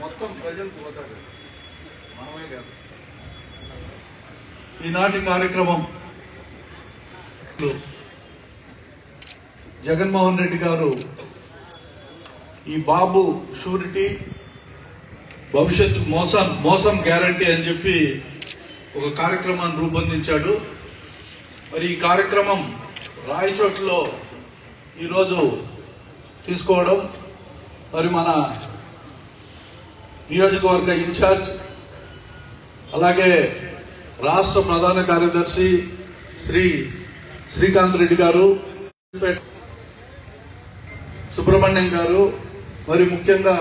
మొత్తం ప్రజలకు పోతాడు మనమే కాదు. ఈనాటి కార్యక్రమం జగన్మోహన్ రెడ్డి గారు ఈ బాబు షూరిటీ భవిష్యత్తు మోసం మోసం గ్యారంటీ అని చెప్పి ఒక కార్యక్రమాన్ని రూపొందించాడు. మరి ఈ కార్యక్రమం రాయచోట్లో ఈరోజు తీసుకోవడం మరి మన నియోజకవర్గ ఇన్ఛార్జ్ అలాగే రాష్ట్ర ప్రధాన కార్యదర్శి శ్రీ శ్రీకాంత్ రెడ్డి గారు సుబ్రహ్మణ్యం గారు మరి ముఖ్యంగా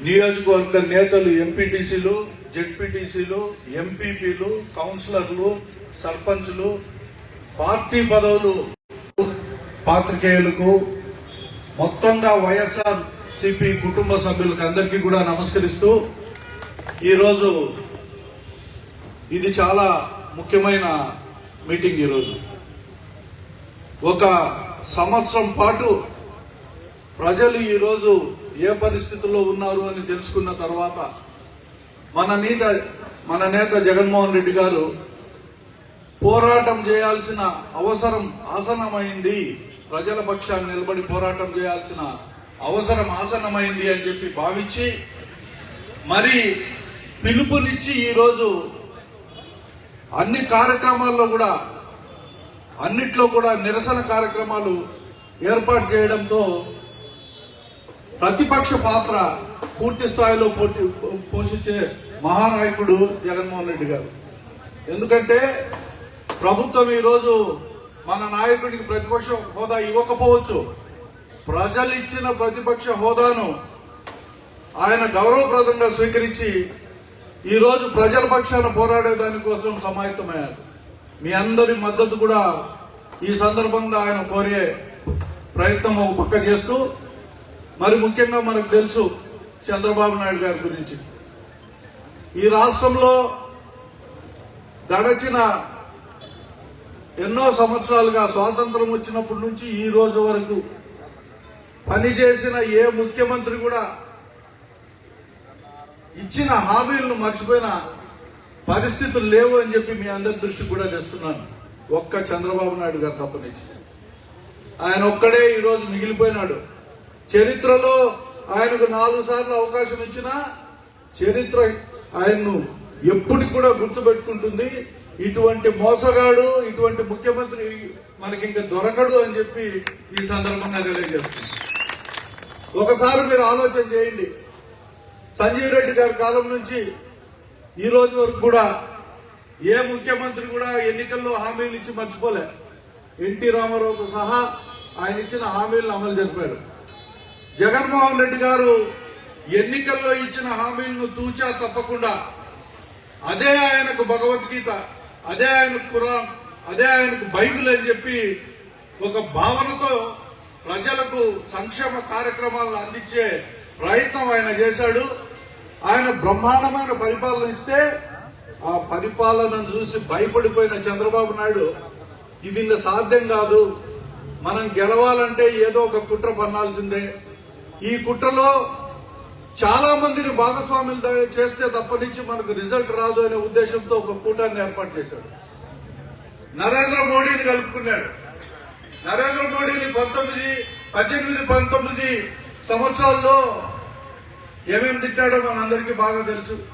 నియోజకవర్గ నేతలు ఎంపీటీసీలు జెడ్పీటీసీలు ఎంపీపీలు కౌన్సిలర్లు సర్పంచ్లు పార్టీ పదవులు పాత్రికేయులకు మొత్తంగా వైఎస్ఆర్ సిపి కుటుంబ సభ్యులకు అందరికీ కూడా నమస్కరిస్తూ ఈరోజు ఇది చాలా ముఖ్యమైన మీటింగ్ ఈరోజు. ఒక సంవత్సరం పాటు ప్రజలు ఈరోజు ఏ పరిస్థితుల్లో ఉన్నారు అని తెలుసుకున్న తర్వాత మన నేత మన నేత జగన్మోహన్ రెడ్డి గారు పోరాటం చేయాల్సిన అవసరం ఆసనమైంది. ప్రజల పక్షాన్ని నిలబడి పోరాటం చేయాల్సిన అవసరం ఆసనమైంది అని చెప్పి భావించి మరి పిలుపునిచ్చి ఈరోజు అన్ని కార్యక్రమాల్లో కూడా అన్నిట్లో కూడా నిరసన కార్యక్రమాలు ఏర్పాటు చేయడంతో ప్రతిపక్ష పాత్ర పూర్తి స్థాయిలో పోటీ పోషించే మహానాయకుడు జగన్మోహన్ రెడ్డి గారు. ఎందుకంటే ప్రభుత్వం ఈరోజు మన నాయకుడికి ప్రతిపక్ష హోదా ఇవ్వకపోవచ్చు. ప్రజలు ఇచ్చిన ప్రతిపక్ష హోదాను ఆయన గౌరవప్రదంగా స్వీకరించి ఈరోజు ప్రజల పక్షాన పోరాడే దానికోసం సమాయత్తమయ్యారు. మీ అందరి మద్దతు కూడా ఈ సందర్భంగా ఆయన కోరే ప్రయత్నం ఒక పక్క చేస్తూ మరి ముఖ్యంగా మనకు తెలుసు చంద్రబాబు నాయుడు గారి గురించి. ఈ రాష్ట్రంలో గడచిన ఎన్నో సంవత్సరాలుగా స్వాతంత్రం వచ్చినప్పటి నుంచి ఈ రోజు వరకు పనిచేసిన ఏ ముఖ్యమంత్రి కూడా ఇచ్చిన హామీలను మర్చిపోయిన పరిస్థితులు లేవు అని చెప్పి మీ అందరి దృష్టి కూడా తెస్తున్నాను. ఒక్క చంద్రబాబు నాయుడు గారు తప్పనిచ్చి ఆయన ఒక్కడే ఈరోజు మిగిలిపోయినాడు. చరిత్రలో ఆయనకు నాలుగు సార్లు అవకాశం ఇచ్చినా చరిత్ర ఆయన్ను ఎప్పటికి కూడా గుర్తుపెట్టుకుంటుంది. ఇటువంటి మోసగాడు ఇటువంటి ముఖ్యమంత్రి మనకి ఇంకా దొరకడు అని చెప్పి ఈ సందర్భంగా తెలియజేస్తుంది ఒకసారి మీరు ఆలోచన చేయండి. సంజీవ్ రెడ్డి గారి కాలం నుంచి ఈ రోజు వరకు కూడా ఏ ముఖ్యమంత్రి కూడా ఎన్నికల్లో హామీలు ఇచ్చి మర్చిపోలే. ఎన్టీ రామారావుతో సహా ఆయన ఇచ్చిన హామీలను అమలు జరిపాడు. జగన్మోహన్ రెడ్డి గారు ఎన్నికల్లో ఇచ్చిన హామీలను తూచా తప్పకుండా అదే ఆయనకు భగవద్గీత. అదే ఆయనకు ఖురాన్ అదే ఆయనకు బైబిల్ అని చెప్పి ఒక భావనతో ప్రజలకు సంక్షేమ కార్యక్రమాలను అందించే ప్రయత్నం ఆయన చేశాడు. ఆయన బ్రహ్మాండమైన పరిపాలన ఇస్తే ఆ పరిపాలనను చూసి భయపడిపోయిన చంద్రబాబు నాయుడు ఇది ఇంకా సాధ్యం కాదు. మనం గెలవాలంటే ఏదో ఒక కుట్ర పన్నాల్సిందే. ఈ కుట్రలో చాలా మందిని భాగస్వాములు ద- చేస్తే తప్పనించి మనకు రిజల్ట్ రాదు అనే ఉద్దేశంతో ఒక కూటాన్ని ఏర్పాటు చేశాడు. నరేంద్ర మోడీని కలుపుకున్నాడు. నరేంద్ర మోడీని పంతొమ్మిది పద్దెనిమిది పంతొమ్మిది సంవత్సరాల్లో ఏమేమి తిట్టాడో మనందరికీ బాగా తెలుసు.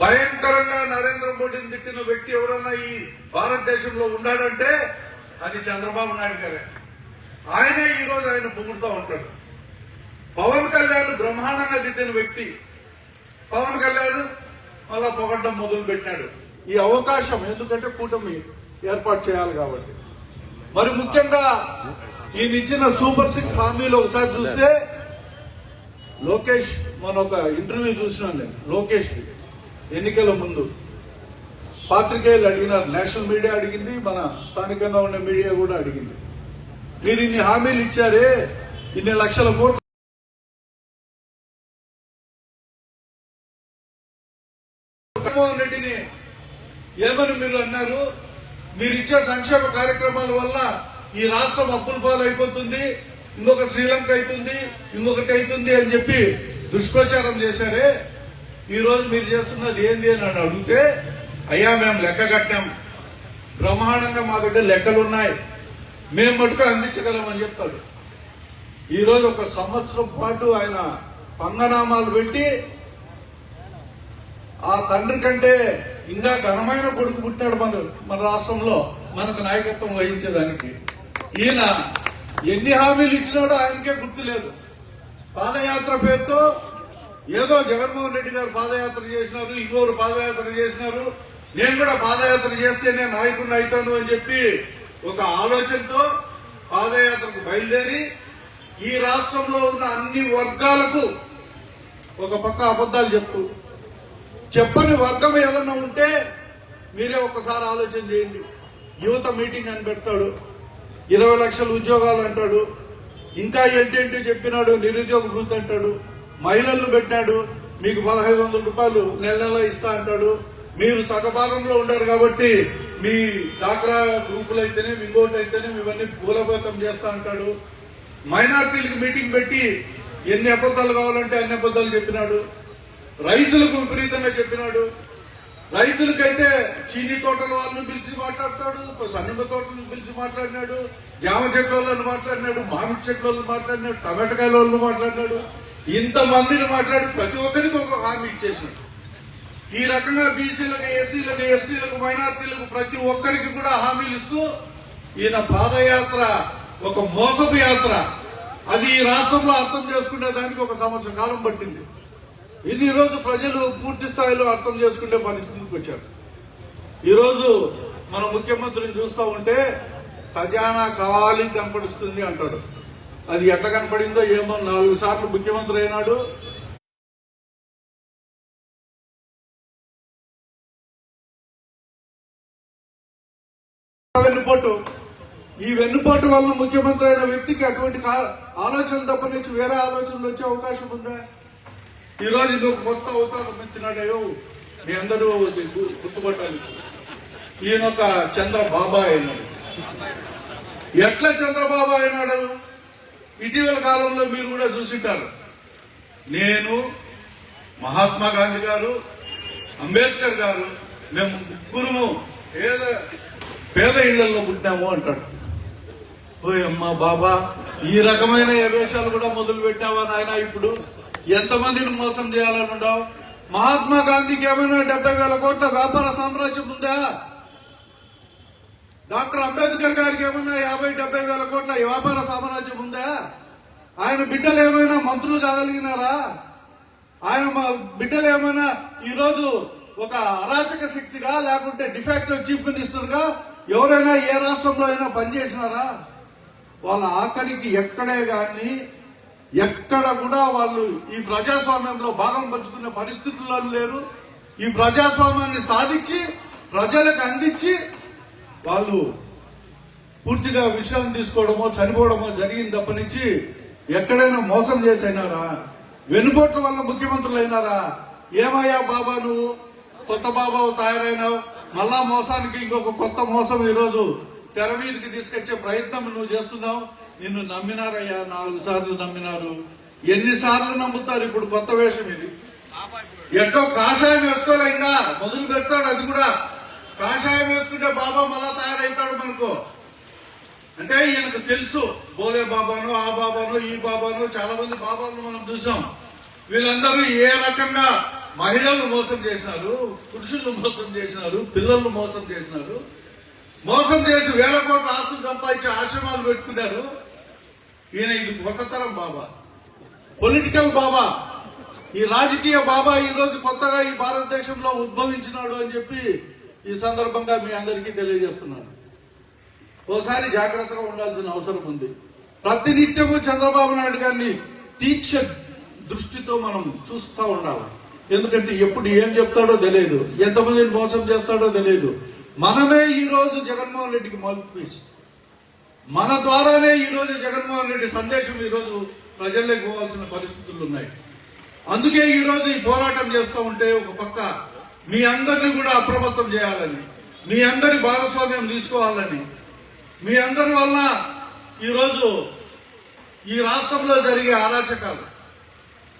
భయంకరంగా నరేంద్ర మోడీని తిట్టిన వ్యక్తి ఎవరన్నా ఈ భారతదేశంలో ఉన్నాడంటే అది చంద్రబాబు నాయుడు గారే. ఆయనే ఈరోజు ఆయన పొగుడుతూ ఉంటాడు. పవన్ కళ్యాణ్ బ్రహ్మాండంగా తిట్టిన వ్యక్తి. పవన్ కళ్యాణ్ మళ్ళా పొగడ్డం మొదలు పెట్టాడు. ఈ అవకాశం ఎందుకంటే కూటమి ఏర్పాటు చేయాలి కాబట్టి. మరి ముఖ్యంగా ఈయన ఇచ్చిన సూపర్ సిక్స్ హామీలు ఒకసారి చూస్తే లోకేష్ మన ఒక ఇంటర్వ్యూ చూసినాను నేను లోకేష్ ఎన్నికల ముందు పాత్రికేయులు అడిగినారు నేషనల్ మీడియా అడిగింది మన స్థానికంగా ఉన్న మీడియా కూడా అడిగింది. మీరు ఇన్ని హామీలు ఇచ్చారే ఇన్ని లక్షల కోట్లు జగన్మోహన్ రెడ్డిని ఏమని మీరు అన్నారు? మీరు ఇచ్చే సంక్షేమ కార్యక్రమాల వల్ల ఈ రాష్ట్రం అప్పుల పాలు అయిపోతుంది ఇంకొక శ్రీలంక అవుతుంది ఇంకొకటి అవుతుంది అని చెప్పి దుష్ప్రచారం చేశారే? ఈ రోజు మీరు చేస్తున్నది ఏంది అని నన్ను అడిగితే అయ్యా మేము లెక్క కట్టాం. బ్రహ్మాండంగా మా దగ్గర లెక్కలు ఉన్నాయి మేము మటుకు అందించగలం అని చెప్తాడు. ఈరోజు ఒక సంవత్సరం పాటు ఆయన పంగనామాలు పెట్టి ఆ తండ్రి కంటే ఇంకా ఘనమైన కొడుకు పుట్టాడు మన మన రాష్ట్రంలో మనకు నాయకత్వం వహించేదానికి. ఈయన ఎన్ని హామీలు ఇచ్చినాడో ఆయనకే గుర్తులేదు. పాదయాత్ర పేరుతో ఏదో జగన్మోహన్ రెడ్డి గారు పాదయాత్ర చేసినారు ఇంకోరు పాదయాత్ర చేసినారు. నేను కూడా పాదయాత్ర చేస్తే నేను నాయకుడిని అవుతాను అని చెప్పి ఒక ఆలోచనతో పాదయాత్రకు బయలుదేరి ఈ రాష్ట్రంలో ఉన్న అన్ని వర్గాలకు ఒక పక్క అబద్ధాలు చెప్తూ చెప్పని వర్గం ఏదన్నా ఉంటే మీరే ఒక్కసారి ఆలోచన చేయండి. యువత మీటింగ్ అని పెడతాడు. ఇరవై లక్షల ఉద్యోగాలు అంటాడు. ఇంకా ఏంటేంటి చెప్పినాడు నిరుద్యోగ వృద్ధి అంటాడు. మహిళలు పెట్టాడు మీకు పదహైదు వందల రూపాయలు నెల నెల ఇస్తా అంటాడు. మీరు సగభాగంలో ఉంటారు కాబట్టి మీ డాక్రా గ్రూపులు అయితేనే ఇంకోటి అయితేనే ఇవన్నీ పూలభేతం చేస్తా అంటాడు. మైనార్టీలకు మీటింగ్ పెట్టి ఎన్ని అబద్ధాలు కావాలంటే అన్ని అబద్ధాలు చెప్పినాడు. రైతులకు విపరీతంగా చెప్పినాడు. రైతులకైతే చీని తోటల వాళ్ళని పిలిచి మాట్లాడతాడు సన్నిమ తోటలను పిలిచి మాట్లాడినాడు జామ చెట్ల వాళ్ళని మాట్లాడినాడు మామిడి చెట్ల వాళ్ళని మాట్లాడినాడు టమాటకాయల వాళ్ళని మాట్లాడినాడు. ఇంతమందిని మాట్లాడి ప్రతి ఒక్కరికి ఒక హామీ ఇచ్చేసినాడు. ఈ రకంగా బీసీలకు ఎస్సీలకు ఎస్టీలకు మైనార్టీలకు ప్రతి ఒక్కరికి కూడా హామీలు ఇస్తూ ఈయన పాదయాత్ర ఒక మోసపు యాత్ర. అది ఈ రాష్ట్రంలో అర్థం చేసుకునే దానికి ఒక సంవత్సరం కాలం పట్టింది. ఇది ఈరోజు రోజు ప్రజలు పూర్తి స్థాయిలో అర్థం చేసుకునే పరిస్థితికి వచ్చారు. ఈ రోజు మన ముఖ్యమంత్రిని చూస్తూ ఉంటే ఖజానా కావాలి కనపడుస్తుంది అంటాడు. అది ఎట్లా కనపడిందో ఏమో నాలుగు సార్లు ముఖ్యమంత్రి అయినాడు. వెన్నుపోటు. ఈ వెన్నుపోటు వల్ల ముఖ్యమంత్రి అయిన వ్యక్తికి అటువంటి ఆలోచన తప్ప నుంచి వేరే ఆలోచనలు వచ్చే అవకాశం ఉందా? ఈరోజు ఇది ఒక కొత్త అవతారం ఎత్తినాడేయో మీ అందరూ గుర్తుపట్టాలి. ఈయన ఒక చంద్రబాబా అయినాడు. ఎట్లా చంద్రబాబు అయినాడు? ఇటీవల కాలంలో మీరు కూడా చూసింటారు. నేను మహాత్మా గాంధీ గారు అంబేద్కర్ గారు మేము ముగ్గురుము పేద పేద ఇళ్ళలో పుట్టినాము అంటాడు. ఓయ్ అమ్మా బాబా ఈ రకమైన వేషాలు కూడా మొదలు పెట్టావా నాయన ఇప్పుడు? ఎంతమందిని మోసం చేయాలని ఉండవు మహాత్మా గాంధీకి ఏమైనా డెబ్బై వేల కోట్ల వ్యాపార సామ్రాజ్యం ఉందా? డాక్టర్ అంబేద్కర్ గారికి ఏమైనా యాభై డెబ్బై వేల కోట్ల వ్యాపార సామ్రాజ్యం ఉందా? ఆయన బిడ్డలు ఏమైనా మంత్రులు కాగలిగినారా? ఆయన మా బిడ్డలు ఏమైనా ఈరోజు ఒక అరాచక శక్తిగా లేకుంటే డిఫెక్ట్ చీఫ్ మినిస్టర్గా ఎవరైనా ఏ రాష్ట్రంలో అయినా పనిచేసినారా? వాళ్ళ ఆఖరికి ఎక్కడే కానీ ఎక్కడ కూడా వాళ్ళు ఈ ప్రజాస్వామ్యంలో భాగం పంచుకునే పరిస్థితుల్లో లేరు. ఈ ప్రజాస్వామ్యాన్ని సాధించి ప్రజలకు అందించి వాళ్ళు పూర్తిగా విషయం తీసుకోవడమో చనిపోవడమో జరిగింది తప్ప నుంచి ఎక్కడైనా మోసం చేసైనారా? వెనుపోట్ల వల్ల ముఖ్యమంత్రులు అయినారా ఏమయ్యా బాబా నువ్వు? కొత్త బాబా తయారైనావు. మళ్ళా మోసానికి ఇంకొక కొత్త మోసం ఈరోజు తెర మీదకి తీసుకొచ్చే ప్రయత్నం నువ్వు చేస్తున్నావు. నిన్ను నమ్మినారయ్యా నాలుగు సార్లు నమ్మినారు. ఎన్నిసార్లు నమ్ముతారు ఇప్పుడు కొత్త వేషం ఇది? ఎట్టో కాషాయం వేసుకోలే ఇంకా మొదలు పెడతాడు అది కూడా. కాషాయం వేసుకుంటే బాబా మళ్ళా తయారవుతాడు మనకు. అంటే ఈయనకు తెలుసు బోలే బాబాను ఆ బాబాను ఈ బాబాను చాలా మంది బాబాలను మనం చూసాం. వీళ్ళందరూ ఏ రకంగా మహిళలు మోసం చేసినారు పురుషులను మోసం చేసినారు పిల్లలను మోసం చేసినారు. మోసం చేసి వేల కోట్ల ఆస్తులు సంపాదించి ఆశ్రమాలు పెట్టుకున్నారు. ఈయన ఇది కొత్తతరం బాబా. పొలిటికల్ బాబా. ఈ రాజకీయ బాబా ఈ రోజు కొత్తగా ఈ భారతదేశంలో ఉద్భవించినాడు అని చెప్పి ఈ సందర్భంగా మీ అందరికీ తెలియజేస్తున్నాను. ఓసారి జాగ్రత్తగా ఉండాల్సిన అవసరం ఉంది. ప్రతినిత్యము చంద్రబాబు నాయుడు గారిని తీక్ష దృష్టితో మనం చూస్తూ ఉండాలి. ఎందుకంటే ఎప్పుడు ఏం చెప్తాడో తెలియదు. ఎంతమందిని మోసం చేస్తాడో తెలియదు. మనమే ఈ రోజు జగన్మోహన్ రెడ్డికి మౌత్ పీస్ మన ద్వారానే ఈరోజు జగన్మోహన్ రెడ్డి సందేశం ఈరోజు ప్రజల్లోకి పోవాల్సిన పరిస్థితులు ఉన్నాయి. అందుకే ఈరోజు ఈ పోరాటం చేస్తూ ఉంటే ఒక పక్క మీ అందరిని కూడా అప్రమత్తం చేయాలని మీ అందరి భాగస్వామ్యం తీసుకోవాలని మీ అందరి వల్ల ఈరోజు ఈ రాష్ట్రంలో జరిగే అరాచకాలు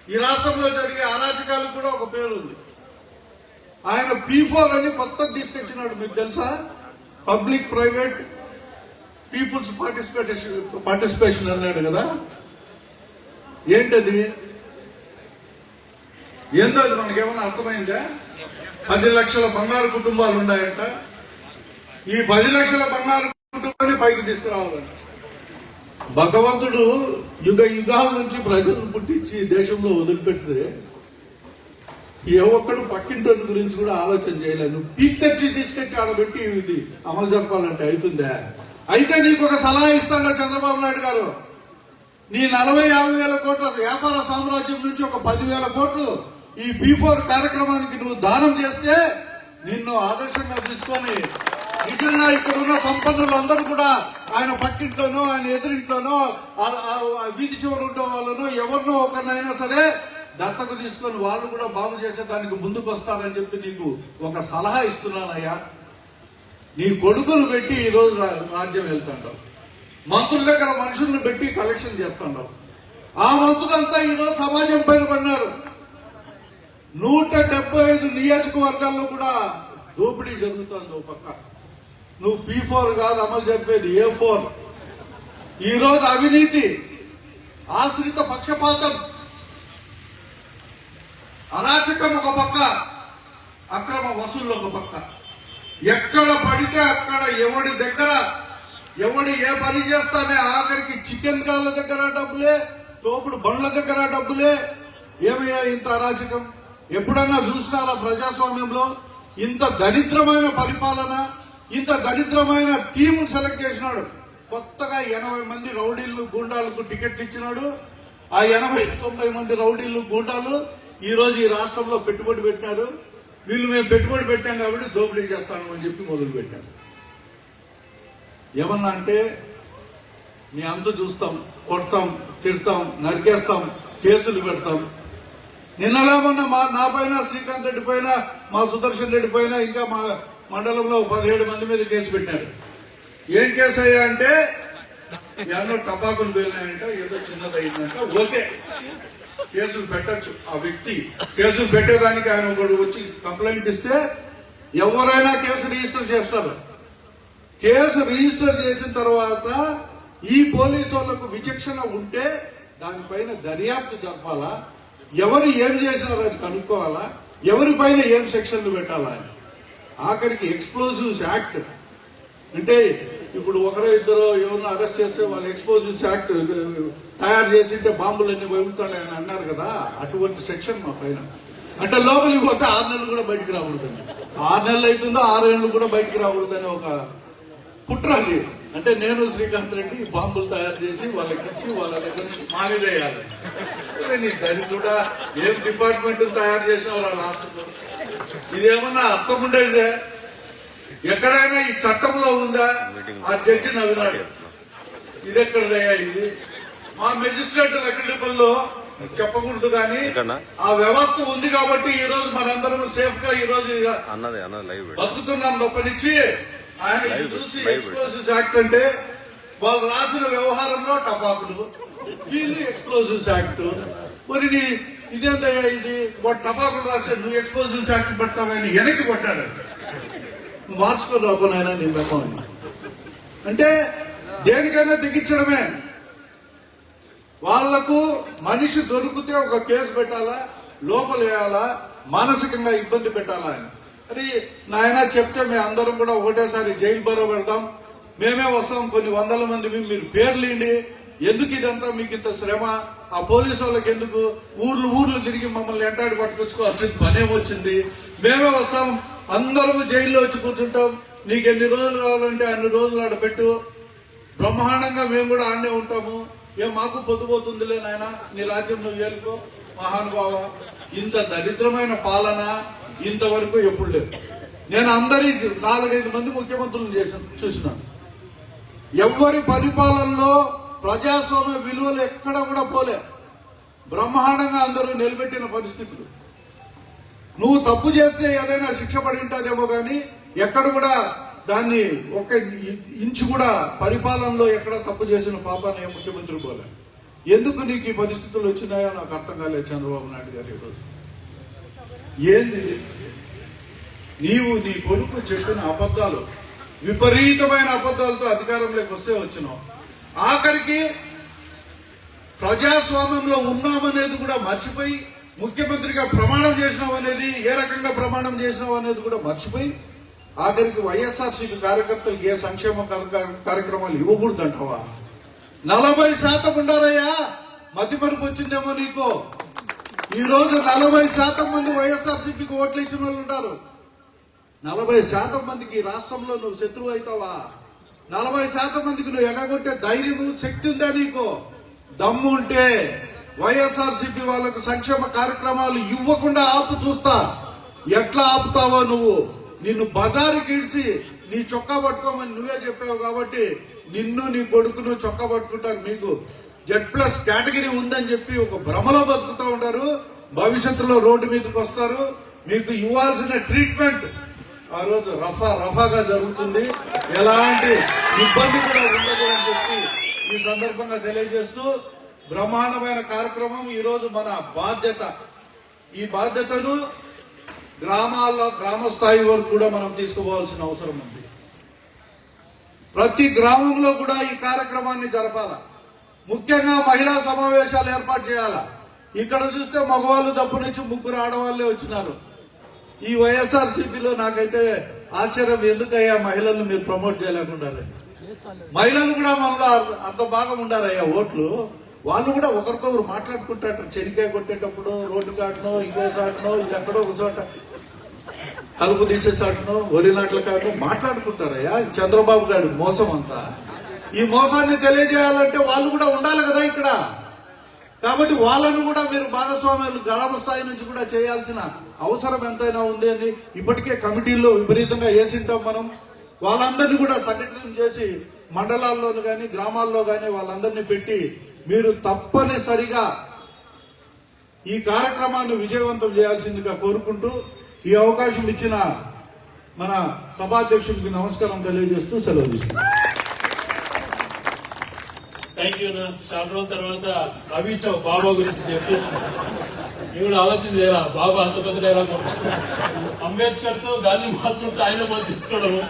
ఈ రాష్ట్రంలో జరిగే అరాచకాలకు కూడా ఒక పేరు ఉంది. ఆయన పీ ఫోర్ అని కొత్త తీసుకొచ్చినాడు మీకు తెలుసా? Public private people's participation participation అన్నాడు కదా? ఏంటది? ఏందో అది మనకేమైనా అర్థమైందా? పది లక్షల బంగారు కుటుంబాలు ఉన్నాయంట. ఈ పది లక్షల బంగారు కుటుంబాన్ని పైకి తీసుకురావాలంట భగవంతుడు యుగ యుగాల నుంచి ప్రజలను పుట్టించి దేశంలో వదిలిపెడితే ఏ ఒక్కడు పక్కింటోని గురించి కూడా ఆలోచన చేయలేను పీక్కొచ్చి తీసుకొచ్చి ఆడబెట్టి ఇది అమలు జరపాలంటే అవుతుందా? అయితే నీకు ఒక సలహా ఇస్తాడు చంద్రబాబు నాయుడు గారు. నీ నలభై యాభై వేల కోట్ల వ్యాపార సామ్రాజ్యం నుంచి ఒక పదివేల కోట్లు ఈ బీ ఫోర్ కార్యక్రమానికి నువ్వు దానం చేస్తే నిన్ను ఆదర్శంగా తీసుకొని నిజంగా ఇక్కడ ఉన్న సంపన్నులందరూ కూడా ఆయన పక్కింట్లోనో ఆయన ఎదురింట్లోనో వీధి చివరి ఉండే వాళ్ళనో ఎవరినో ఒకరినైనా సరే దత్తత తీసుకొని వాళ్ళు కూడా బాగు చేసేదానికి ముందుకు వస్తారని చెప్పి నీకు ఒక సలహా ఇస్తున్నానయ్యా. నీ కొడుకులు పెట్టి ఈరోజు రాజ్యం వెళ్తుంటావు. మంత్రుల దగ్గర మనుషుల్ని పెట్టి కలెక్షన్ చేస్తుంటావు. ఆ మంత్రులంతా ఈరోజు సమాజం పైన పడినారు. నూట డెబ్బై ఐదు నియోజకవర్గాల్లో కూడా దోపిడీ జరుగుతుంది ఓ పక్క. నువ్వు పీ ఫోర్ కాదు అమలు చెప్పేది ఏ ఫోర్. ఈరోజు అవినీతి ఆశ్రిత పక్షపాతం. అరాచకం ఒక పక్క అక్రమ వసూళ్ళు ఒక పక్క. ఎక్కడ పడితే అక్కడ ఎవడి దగ్గర ఎవడు ఏ పని చేస్తానే ఆఖరికి చికెన్ కాళ్ళ దగ్గర డబ్బులే తోపుడు బండ్ల దగ్గర డబ్బులే. ఏమయ్యా ఇంత అరాచకం? ఎప్పుడన్నా చూసినారా ప్రజాస్వామ్యంలో? ఇంత దరిద్రమైన పరిపాలన ఇంత దరిద్రమైన టీము సెలెక్ట్ చేసినాడు. కొత్తగా ఎనభై మంది రౌడీలు గూండాలకు టికెట్ ఇచ్చినాడు. ఆ ఎనభై తొంభై మంది రౌడీలు గూండాలు ఈ రోజు ఈ రాష్ట్రంలో పెట్టుబడి పెట్టినారు వీళ్ళు మేము పెట్టుబడి పెట్టాం కాబట్టి దోపిడీ చేస్తాను అని చెప్పి మొదలు పెట్టాను ఏమన్నా అంటే మీ అంత చూస్తాం కొడతాం తిడతాం నరికేస్తాం కేసులు పెడతాం. నిన్నలా మొన్న మా నా పైన శ్రీకాంత్ రెడ్డి పైన మా సుదర్శన్ రెడ్డి పైన ఇంకా మా మండలంలో పదిహేడు మంది మీద కేసు పెట్టారు. ఏం కేసు అయ్యా అంటే ఎన్నో టపాకులు పోయినాయంట ఏదో చిన్నది అయిందంట ఓకే. కేసులు పెట్టచ్చు. ఆ వ్యక్తి కేసులు పెట్టేదానికి ఆయన ఒకడు వచ్చి కంప్లైంట్ ఇస్తే ఎవరైనా కేసు రిజిస్టర్ చేస్తారు. కేసు రిజిస్టర్ చేసిన తర్వాత ఈ పోలీసు వాళ్ళకు విచక్షణ ఉంటే దానిపైన దర్యాప్తు జరపాలా? ఎవరు ఏం చేసినారో అది కనుక్కోవాలా? ఎవరిపైన ఏం సెక్షన్లు పెట్టాలా అని. ఆఖరికి ఎక్స్ప్లోజివ్స్ యాక్ట్ అంటే ఇప్పుడు ఒకరో ఇద్దరు ఎవరిని అరెస్ట్ చేస్తే వాళ్ళు ఎక్స్ప్లోజివ్స్ యాక్ట్ తయారు చేసింటే బాంబులన్నీ వెళ్తాడని అన్నారు కదా అటువంటి సెక్షన్ మా పైన. అంటే లోపలికి పోతే ఆరు నెలలు కూడా బయటికి రాకూడదని. ఆరు నెలలు అవుతుందో ఆరు నెలలు కూడా బయటికి రాకూడదని ఒక కుట్ర అది. అంటే నేను శ్రీకాంత్ రెడ్డి బాంబులు తయారు చేసి వాళ్ళకి ఇచ్చి వాళ్ళ దగ్గర మానేదేయాలి నీ దాన్ని కూడా ఏం డిపార్ట్మెంట్ తయారు చేసావు వాళ్ళ హాస్టల్లో ఇదేమన్నా అర్థం ఉండేదే? ఎక్కడైనా ఈ చట్టంలో ఉందా? ఆ జడ్జి నవ్వినాడు. ఇది ఎక్కడదయ్యా ఇది? మా మెజిస్ట్రేట్ లెక్కడిపల్లో చెప్పకూడదు కానీ? ఆ వ్యవస్థ ఉంది కాబట్టి ఈ రోజు మనందరం సేఫ్గా ఈ రోజు అన్నది అన్నది లైవ్. బతుకుతున్నాం లోపలిచ్చి ఆయన చూసి ఎక్స్ప్లోజివ్స్ యాక్ట్ అంటే వాళ్ళు రాసిన వ్యవహారంలో టపాకులు. వీళ్ళు ఎక్స్ప్లోజివ్స్ యాక్ట్ మరి ఇదేందయ్యా ఇది? వాడు టపాకులు రాశాడు నువ్వు ఎక్స్ప్లోజివ్స్ యాక్ట్ పెడతావని వెనక్కి కొట్టాడు. నువ్వు మార్చుకో రాబోనాయన నీ మెప్పం అంటే దేనికైనా తెగించడమే. వాళ్ళకు మనిషి దొరికితే ఒక కేసు పెట్టాలా? లోపలేయాలా మానసికంగా ఇబ్బంది పెట్టాలా అని. మరి నాయన చెప్తే మేము అందరం కూడా ఒకటేసారి జైలు బరో వెళ్దాం. మేమే వస్తాం కొన్ని వందల మంది మీరు పేర్లేండి ఎందుకు ఇదంతా మీకు ఇంత శ్రమ? ఆ పోలీసు వాళ్ళకి ఎందుకు? ఊర్లు ఊర్లు తిరిగి మమ్మల్ని ఎంటాడి పట్టుకొచ్చుకోవాల్సిన పనేం వచ్చింది. మేమే వస్తాం. అందరూ జైల్లో వచ్చి కూర్చుంటాం. నీకు ఎన్ని రోజులు కావాలంటే అన్ని రోజులు ఆడ పెట్టు. బ్రహ్మాండంగా మేము కూడా ఆడనే ఉంటాము. ఏ మాకు పొద్దుపోతుందిలే నాయన. నీ రాజ్యం నువ్వు ఏలుకో. మహానుభావ ఇంత దరిద్రమైన పాలన ఇంతవరకు ఎప్పుడు లేదు. నేను అందరి నాలుగైదు మంది ముఖ్యమంత్రులు చేశాను చూసినాను. ఎవరి పరిపాలనలో ప్రజాస్వామ్య విలువలు ఎక్కడ కూడా పోలే. బ్రహ్మాండంగా అందరూ నిలబెట్టిన పరిస్థితులు. నువ్వు తప్పు చేస్తే ఏదైనా శిక్ష పడి ఉంటుందేమో కానీ ఎక్కడ కూడా దాన్ని ఒక ఇంచు కూడా పరిపాలనలో ఎక్కడ తప్పు చేసిన పాపాన్ని ముఖ్యమంత్రి పోలే. ఎందుకు నీకు ఈ పరిస్థితులు వచ్చినాయో నాకు అర్థం కాలేదు చంద్రబాబు నాయుడు గారు ఈరోజు. ఏంది? నీవు నీ కొడుకు చెప్పిన అబద్ధాలు విపరీతమైన అబద్ధాలతో అధికారంలోకి వస్తే వచ్చినావు. ఆఖరికి ప్రజాస్వామ్యంలో ఉన్నామనేది కూడా మర్చిపోయి ముఖ్యమంత్రిగా ప్రమాణం చేసినావు అనేది ఏ రకంగా ప్రమాణం చేసినావు అనేది కూడా మర్చిపోయి ఆఖరికి వైఎస్ఆర్సీపీ కార్యకర్తలకు ఏ సంక్షేమ కార్య- కార్యక్రమాలు ఇవ్వకూడదంటవా? నలభై శాతం ఉండారయ్యా మతిమరుపు వచ్చిందేమో నీకు. ఈ రోజు నలభై శాతం మంది వైఎస్ఆర్సీపీకి ఓట్లు ఇచ్చిన వాళ్ళు ఉంటారు. నలభై శాతం మందికి రాష్ట్రంలో నువ్వు శత్రువు అవుతావా? నలభై శాతం మందికి నువ్వు ఎగగొట్టే ధైర్యము శక్తి ఉందా నీకు? దమ్ము ఉంటే వైఎస్ఆర్సీపీ వాళ్ళకు సంక్షేమ కార్యక్రమాలు ఇవ్వకుండా ఆపు చూస్తా. ఎట్లా ఆపుతావో నువ్వు? నిన్ను బజారుకి ఇడిచి నీ చొక్కా పట్టుకోమని నువ్వే చెప్పావు కాబట్టి నిన్ను నీ కొడుకును చొక్కా పట్టుకుంటారు మీకు. జెడ్ ప్లస్ కేటగిరీ ఉందని చెప్పి ఒక భ్రమలో బతుకుతూ ఉంటారు. భవిష్యత్తులో రోడ్డు మీదకి వస్తారు. మీకు ఇవ్వాల్సిన ట్రీట్మెంట్ ఆ రోజు రఫా రఫాగా జరుగుతుంది. ఎలాంటి ఇబ్బంది కూడా ఉండదు అని చెప్పి ఈ సందర్భంగా తెలియజేస్తూ బ్రహ్మాండమైన కార్యక్రమం ఈరోజు మన బాధ్యత. ఈ బాధ్యతను గ్రామాల్లో గ్రామ స్థాయి వరకు కూడా మనం తీసుకోవాల్సిన అవసరం ఉంది. ప్రతి గ్రామంలో కూడా ఈ కార్యక్రమాన్ని జరపాల. ముఖ్యంగా మహిళా సమావేశాలు ఏర్పాటు చేయాలా. ఇక్కడ చూస్తే మగవాళ్ళు తప్పు నుంచి ముగ్గురు ఆడవాళ్ళే వచ్చినారు. ఈ వైఎస్ఆర్ సిపిలో నాకైతే ఆశ్చర్యం ఎందుకయ్యా మహిళలను మీరు ప్రమోట్ చేయలేకుండా మహిళలు కూడా మనలో అంత భాగం ఉండారయ్యా ఓట్లు? వాళ్ళు కూడా ఒకరికొకరు మాట్లాడుకుంటారు. చెనికాయ కొట్టేటప్పుడు రోడ్డు కాటనో ఇంకో చాటనో ఎక్కడో ఒక చోట కలుపు తీసే చాటనో వరి నాట్ల కాటు మాట్లాడుకుంటారయ్యా. చంద్రబాబు గారి మోసం అంతా. ఈ మోసాన్ని తెలియజేయాలంటే వాళ్ళు కూడా ఉండాలి కదా ఇక్కడ. కాబట్టి వాళ్ళను కూడా మీరు భాగస్వామ్యాలు గ్రామ స్థాయి నుంచి కూడా చేయాల్సిన అవసరం ఎంతైనా ఉంది అని ఇప్పటికే కమిటీల్లో విపరీతంగా వేసింటాం మనం. వాళ్ళందరినీ కూడా సంఘటన చేసి మండలాల్లో కానీ గ్రామాల్లో కానీ వాళ్ళందరినీ పెట్టి మీరు తప్పనిసరిగా ఈ కార్యక్రమాన్ని విజయవంతం చేయాల్సిందిగా కోరుకుంటూ ఈ అవకాశం ఇచ్చిన మన సభాధ్యక్షుడికి నమస్కారం తెలియజేస్తూ సెలవు థ్యాంక్ యూ చాలా రోజుల తర్వాత నవ్వించావు బాబా గురించి చెప్పి నేను ఆలోచన చేయాల బాబా అంత పెద్ద డైలాగ్ అంబేద్కర్తో గాంధీ మహాత్ముడితో ఆయన పోల్చేసుకోవడము